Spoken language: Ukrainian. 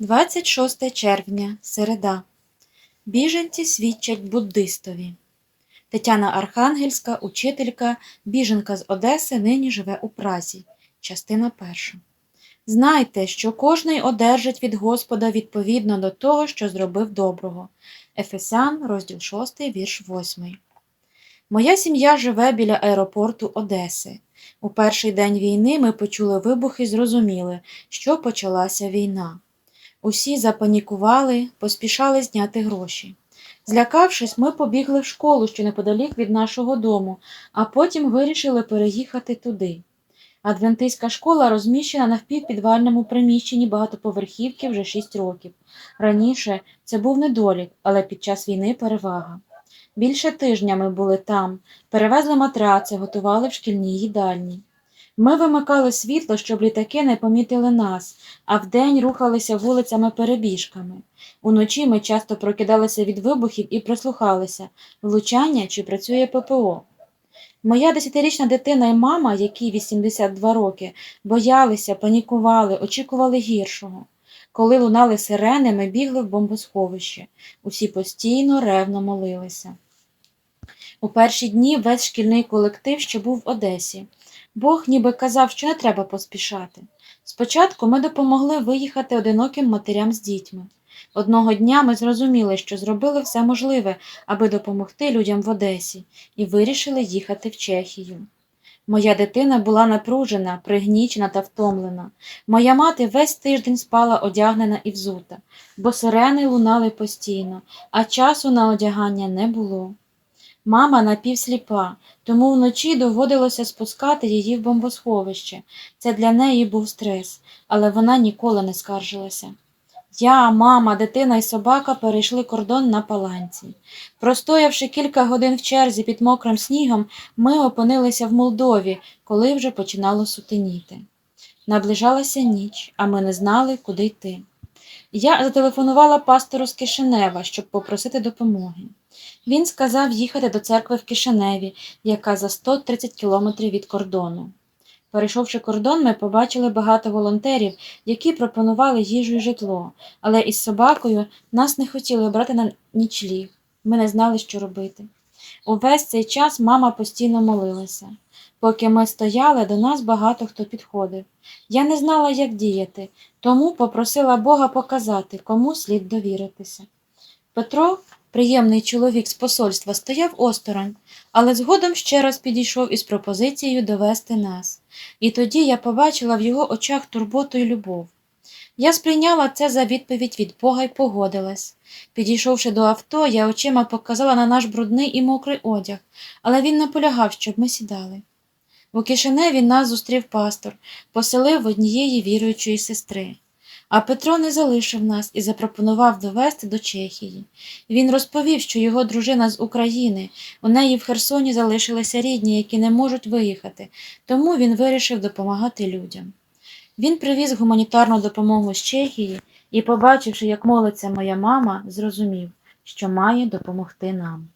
26 червня, середа. Біженці свідчать буддистові. Тетяна Архангельська, учителька, біженка з Одеси, нині живе у Празі. Частина перша. Знайте, що кожний одержить від Господа відповідно до того, що зробив доброго. Ефесян, розділ 6, вірш 8. Моя сім'я живе біля аеропорту Одеси. У перший день війни ми почули вибух і зрозуміли, що почалася війна. Усі запанікували, поспішали зняти гроші. Злякавшись, ми побігли в школу, що неподалік від нашого дому, а потім вирішили переїхати туди. Адвентистська школа розміщена на впівпідвальному приміщенні багатоповерхівки вже 6 років. Раніше це був недолік, але під час війни перевага. Більше тижня ми були там, перевезли матраци, готували в шкільній їдальні. Ми вимикали світло, щоб літаки не помітили нас, а вдень рухалися вулицями перебіжками. Уночі ми часто прокидалися від вибухів і прислухалися, влучання чи працює ППО. Моя десятирічна дитина і мама, якій 82 роки, боялися, панікували, очікували гіршого. Коли лунали сирени, ми бігли в бомбосховище. Усі постійно ревно молилися. У перші дні весь шкільний колектив, що був в Одесі. Бог ніби казав, що не треба поспішати. Спочатку ми допомогли виїхати одиноким матерям з дітьми. Одного дня ми зрозуміли, що зробили все можливе, аби допомогти людям в Одесі, і вирішили їхати в Чехію. Моя дитина була напружена, пригнічена та втомлена. Моя мати весь тиждень спала одягнена і взута, бо сирени лунали постійно, а часу на одягання не було. Мама напівсліпа, тому вночі доводилося спускати її в бомбосховище. Це для неї був стрес, але вона ніколи не скаржилася. Я, мама, дитина і собака перейшли кордон на паланці. Простоявши кілька годин в черзі під мокрим снігом, ми опинилися в Молдові, коли вже починало сутеніти. Наближалася ніч, а ми не знали, куди йти. Я зателефонувала пастору з Кишинева, щоб попросити допомоги. Він сказав їхати до церкви в Кишиневі, яка за 130 кілометрів від кордону. Перейшовши кордон, ми побачили багато волонтерів, які пропонували їжу і житло, але із собакою нас не хотіли брати на нічліг. Ми не знали, що робити. Увесь цей час мама постійно молилася. Поки ми стояли, до нас багато хто підходив. Я не знала, як діяти, тому попросила Бога показати, кому слід довіритися. Петро, приємний чоловік з посольства, стояв осторонь, але згодом ще раз підійшов із пропозицією довести нас. І тоді я побачила в його очах турботу й любов. Я сприйняла це за відповідь від Бога й погодилась. Підійшовши до авто, я очима показала на наш брудний і мокрий одяг, але він наполягав, щоб ми сідали. У Кишиневі нас зустрів пастор, поселив однієї віруючої сестри. А Петро не залишив нас і запропонував довести до Чехії. Він розповів, що його дружина з України, у неї в Херсоні залишилися рідні, які не можуть виїхати, тому він вирішив допомагати людям. Він привіз гуманітарну допомогу з Чехії і, побачивши, як молиться моя мама, зрозумів, що має допомогти нам.